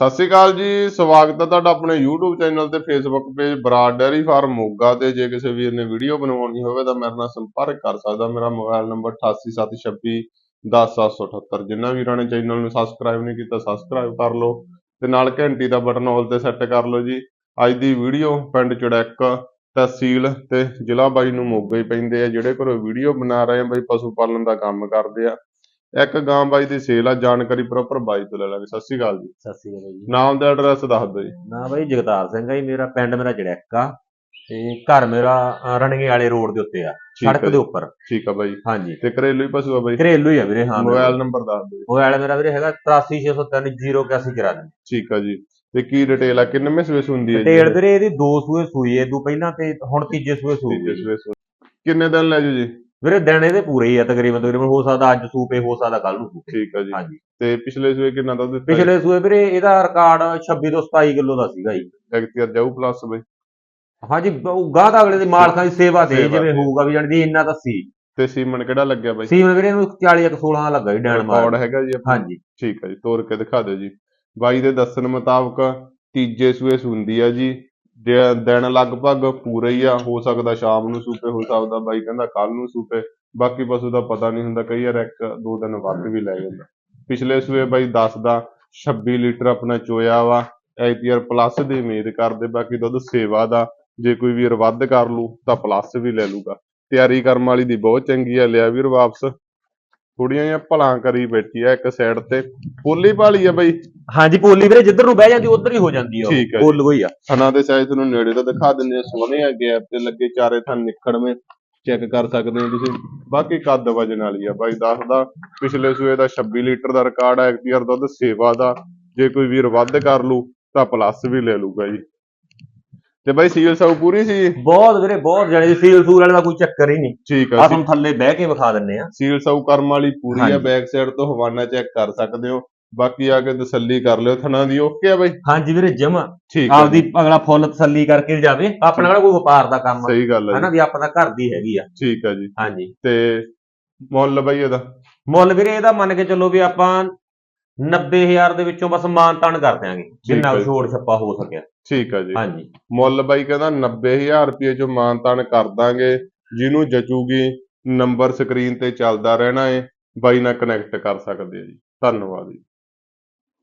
ਸਤਿ ਸ਼੍ਰੀ ਅਕਾਲ ਜੀ, ਸਵਾਗਤ ਹੈ ਤੁਹਾਡਾ ਆਪਣੇ YouTube ਚੈਨਲ ਤੇ Facebook page Brar dairy farm Moga ਤੇ। ਜੇ ਕਿਸੇ ਵੀਰ ਨੇ ਵੀਡੀਓ ਬਣਾਉਣੀ ਹੋਵੇ ਤਾਂ ਮੇਰੇ ਨਾਲ ਸੰਪਰਕ ਕਰ ਸਕਦਾ। ਮੇਰਾ ਮੋਬਾਈਲ ਨੰਬਰ 8876 10778 ਜਿਨ੍ਹਾਂ ਵੀਰਾਂ ਨੇ ਚੈਨਲ ਨੂੰ ਸਬਸਕ੍ਰਾਈਬ ਨਹੀਂ ਕੀਤਾ ਸਬਸਕ੍ਰਾਈਬ ਕਰ ਲਓ ਤੇ ਨਾਲ ਘੰਟੀ ਦਾ ਬਟਨ ਆਲ ਤੇ ਸੈੱਟ ਕਰ ਲਓ ਜੀ। ਅੱਜ ਦੀ ਵੀਡੀਓ ਪਿੰਡ ਚੜੈਕ ਤਹਿਸੀਲ ਤੇ ਜ਼ਿਲ੍ਹਾ ਬਾਈ ਨੂੰ ਮੋਗਾ ਹੀ ਪੈਂਦੇ ਆ, ਜਿਹੜੇ ਘਰੋਂ ਵੀਡੀਓ ਬਣਾ ਰਹੇ ਆ, ਬਾਈ ਪਸ਼ੂ ਪਾਲਣ ਦਾ ਕੰਮ ਕਰਦੇ ਆ। ਇੱਕ ਗਾਂ ਬਾਈ ਦੀ ਸੇਲ ਆ ਜਾਣਕਾਰੀ ਪ੍ਰੋਪਰ ਬਾਈ ਤੋਂ ਲੈ ਲਾਂਗੇ। ਸਤਿ ਸ਼੍ਰੀ ਅਕਾਲ ਜੀ। ਸਤਿ ਸ਼੍ਰੀ ਅਕਾਲ ਜੀ। ਨਾਮ ਤੇ ਐਡਰੈਸ ਦੱਸ ਦਿਓ ਜੀ। ਨਾ ਬਾਈ ਜਗਤਾਰ ਸਿੰਘ ਆ ਜੀ ਮੇਰਾ ਪਿੰਡ ਮੇਰਾ ਜੜੈਕਾ ਤੇ ਘਰ ਮੇਰਾ ਰਣਗੇ ਵਾਲੇ ਰੋਡ ਦੇ ਉੱਤੇ ਆ ਠੀਕ ਸੜਕ ਹੈ ਦੇ ਉੱਪਰ। ਠੀਕ ਆ ਬਾਈ। ਹਾਂਜੀ। ਤੇ ਘਰੇਲੂ ਹੀ ਪਸ਼ੂ ਆ ਬਾਈ। ਘਰੇਲੂ ਹੀ ਆ ਵੀਰੇ ਹਾਂ ਮੋਬਾਈਲ ਨੰਬਰ ਦੱਸ ਦਿਓ ਜੀ। ਮੋਬਾਈਲ ਮੇਰਾ ਵੀਰੇ ਹੈਗਾ 83603081 ਕਰਾ ਦੇ ਠੀਕ ਆ ਜੀ। ਤੇ ਕੀ ਡਿਟੇਲ ਆ? ਕਿੰਨਵੇਂ ਸਵੇਸ ਹੁੰਦੀ ਹੈ ਟੇਲ ਵੀਰੇ ਇਹਦੀ ਦੋ ਸੂਏ ਸੂਈ ਏ ਤੂੰ ਪਹਿਲਾਂ ਤੇ ਹੁਣ ਤੀਜੇ ਸੂਏ ਸੂਈ ਤੀਜੇ ਸੂਏ ਸੂਈ। ਕਿੰਨੇ ਦਿਨ ਲੈ ਜੂ ਜੀ? ਵੀਰੇ ਦਿਨ ਇਹਦੇ ਪੂਰੇ ਹੀ ਆ ਤਕਰੀਬਨ ਤਕਰੀਬਨ ਹੋ ਸਕਦਾ ਅੱਜ ਸੂਪੇ ਹੋ ਸਕਦਾ ਕੱਲ ਨੂੰ ਸੂਪੇ ਠੀਕ ਆ ਜੀ। ਹਾਂਜੀ। ਤੇ ਪਿਛਲੇ ਸੂਏ ਕਿੰਨਾ ਦੁੱਧ ਦਿੱਤਾ ਪਿਛਲੇ ਸੂਏ ਵੀਰੇ ਇਹਦਾ ਰਿਕਾਰਡ 26 ਤੋਂ 27 ਕਿਲੋ ਦਾ ਸੀਗਾ ਜੀ। ਐਗਤੀਅਰ ਜਾਊ ਪਲੱਸ ਬਾਈ। ਹਾਂਜੀ ਉਹ ਗਾਹ ਦਾ ਅਗਲੇ ਦੀ ਮਾਲਕਾਂ ਦੀ ਸੇਵਾ ਦੇ ਜਿਵੇਂ ਦੇ। ਹੋਊਗਾ ਵੀ ਦੀ ਇੰਨਾ ਤਾਂ ਸੀ। ਤੇ ਸੀਮਨ ਕਿਹੜਾ ਲੱਗਿਆ ਬਾਈ? ਸੀਮਨ ਵੀਰੇ ਨੂੰ 40 ਕੁ 16 ਲੱਗਾ ਜੀ ਡੈਣ ਮਾਰ ਰਿਕਾਰਡ ਹੈਗਾ ਜੀ? ਹਾਂਜੀ। ਠੀਕ ਆ ਜੀ ਤੋੜ ਕੇ ਦਿਖਾ ਦਿਓ ਜੀ। ਬਾਈ ਦੇ ਦੱਸਣ ਮੁਤਾਬਕ ਤੀਜੇ ਸੂਏ ਸੁੰਦੀ ਆ ਜੀ। ਦੇ- ਦਿਨ ਲਗਭਗ ਪੂਰੇ ਹੀ ਆ, ਹੋ ਸਕਦਾ ਸ਼ਾਮ ਨੂੰ ਸੂਪੇ, ਹੋ ਸਕਦਾ ਬਾਈ ਕਹਿੰਦਾ ਕੱਲ ਨੂੰ ਸੂਪੇ, ਬਾਕੀ ਪਸ਼ੂ ਦਾ ਪਤਾ ਨਹੀਂ ਹੁੰਦਾ, ਕਈ ਵਾਰ ਇੱਕ ਦੋ ਦਿਨ ਵੱਧ ਵੀ ਲੈ ਜਾਂਦਾ। ਪਿਛਲੇ ਸੂਏ ਬਾਈ 10 ਦਾ 26 ਲੀਟਰ ਆਪਣਾ ਚੋਇਆ ਵਾ ਐਪੀਆਰ ਪਲੱਸ ਦੀ ਉਮੀਦ ਕਰਦੇ, ਬਾਕੀ ਦੁੱਧ ਸੇਵਾ ਦਾ, ਜੇ ਕੋਈ ਵੀਰ ਵੱਧ ਕਰ ਲੂ, ਤਾਂ ਪਲੱਸ ਵੀ ਲੈ ਲੂਗਾ। ਤਿਆਰੀ ਕਰਮ ਵਾਲੀ ਦੀ ਬਹੁਤ ਚੰਗੀ ਆ, ਲਿਆ ਵੀਰ ਵਾਪਸ। ਥੋੜੀਆਂ ਜਿਹੀਆਂ ਭਲਾਂ ਕਰੀ ਬੈਠੀ ਆ ਇੱਕ ਸਾਈਡ ਤੇ। ਪੋਲੀ ਭਾਲੀ ਆ ਬਾਈ। ਹਾਂਜੀ ਪੋਲੀ ਵੀਰੇ ਜਿੱਧਰ ਨੂੰ ਬਹਿ ਜਾਂਦੀ ਉਧਰ ਹੀ ਹੋ ਜਾਂਦੀ ਆ ਠੀਕ ਹੈ ਉਹ ਪੋਲ ਹੋਈ ਆ। ਥਣਾ ਦੇ ਸਾਈਜ਼ ਤੁਹਾਨੂੰ ਨੇੜੇ ਤੋਂ ਦਿਖਾ ਦਿੰਦੇ ਆ ਸੋਹਣੇ ਆ ਗੈਪ ਤੇ ਲੱਗੇ ਚਾਰੇ ਥਣ ਨਿਕੜਵੇਂ ਚੈੱਕ ਕਰ ਸਕਦੇ ਹੋ ਤੁਸੀਂ। ਬਾਕੀ ਕੱਦ ਵਜਨ ਵਾਲੀ ਆ ਬਾਈ ਦੱਸਦਾ ਪਿਛਲੇ ਸੂਏ ਦਾ 26 ਲੀਟਰ ਦਾ ਰਿਕਾਰਡ ਹੈ ਐਕਟੀਅਰ ਦੁੱਧ ਸੇਵਾ ਦਾ। ਜੇ ਕੋਈ ਵੀਰ ਵੱਧ ਕਰ ਲੂ ਤਾਂ ਪਲੱਸ ਵੀ ਲੈ ਲੂਗਾ ਜੀ। ਤੇ ਬਾਈ ਸੀਲ ਸਾਊ ਪੂਰੀ ਸੀ? ਬਹੁਤ ਵੀਰੇ ਬਹੁਤ ਜਾਨੀ ਸੀਲ ਸੂਲ ਵਾਲੇ ਦਾ ਕੋਈ ਚੱਕਰ ਹੀ ਨਹੀਂ। ਠੀਕ ਆ ਆ ਤੁਹਾਨੂੰ ਥੱਲੇ ਬਹਿ ਕੇ ਵਿਖਾ ਦਿੰਨੇ ਆ। ਸੀਲ ਸਾਊ ਕਰਮ ਵਾਲੀ ਪੂਰੀ ਆ। ਬੈਕ ਸਾਈਡ ਤੋਂ ਹਵਾਨਾ ਚੈੱਕ ਕਰ ਸਕਦੇ ਹੋ। ਬਾਕੀ ਆ ਕੇ ਤਸੱਲੀ ਕਰ ਲਿਓ ਥਣਾ ਦੀ ਓਕੇ ਆ ਬਾਈ? ਹਾਂਜੀ ਵੀਰੇ ਜਮਾ। ਠੀਕ ਆਪਦੀ ਅਗਲਾ ਫੁੱਲ ਤਸੱਲੀ ਕਰਕੇ ਜਾਵੇ ਆਪਣਾ ਕਿਹੜਾ ਕੋਈ ਵਪਾਰ ਦਾ ਕੰਮ ਸਹੀ ਗੱਲ ਹੈ ਹਨਾ ਵੀ ਆਪਣਾ ਘਰ ਦੀ ਹੈਗੀ ਆ। ਠੀਕ ਆ ਜੀ। ਹਾਂਜੀ। ਤੇ ਮੁੱਲ ਬਾਈ ਇਹਦਾ? ਮੁੱਲ ਵੀਰੇ ਇਹਦਾ ਮੰਨ ਕੇ ਚੱਲੋ ਵੀ ਆਪਾਂ 90000 ਦੇ ਵਿੱਚੋਂ ਬਸ ਮਾਨ ਤਾਨ ਕਰ ਦਿਆਂਗੇ। ਜਿੰਨਾ। ਛੋੜ ਛੱਪਾ ਹੋ ਸਕਿਆ। ਠੀਕ ਆ ਜੀ। ਹਾਂਜੀ। ਮੁੱਲ ਬਾਈ ਕਹਿੰਦਾ 90000 ਰੁਪਏ ਚੋਂ ਮਾਨਤਾਨ ਕਰ ਦਾਂਗੇ ਜਿਹਨੂੰ ਜਚੂਗੀ ਨੰਬਰ ਸਕਰੀਨ ਤੇ ਚੱਲਦਾ ਰਹਿਣਾ ਏ ਬਾਈ ਨਾਲ ਕਨੈਕਟ ਕਰ ਸਕਦੇ ਆ ਜੀ। ਧੰਨਵਾਦ ਜੀ।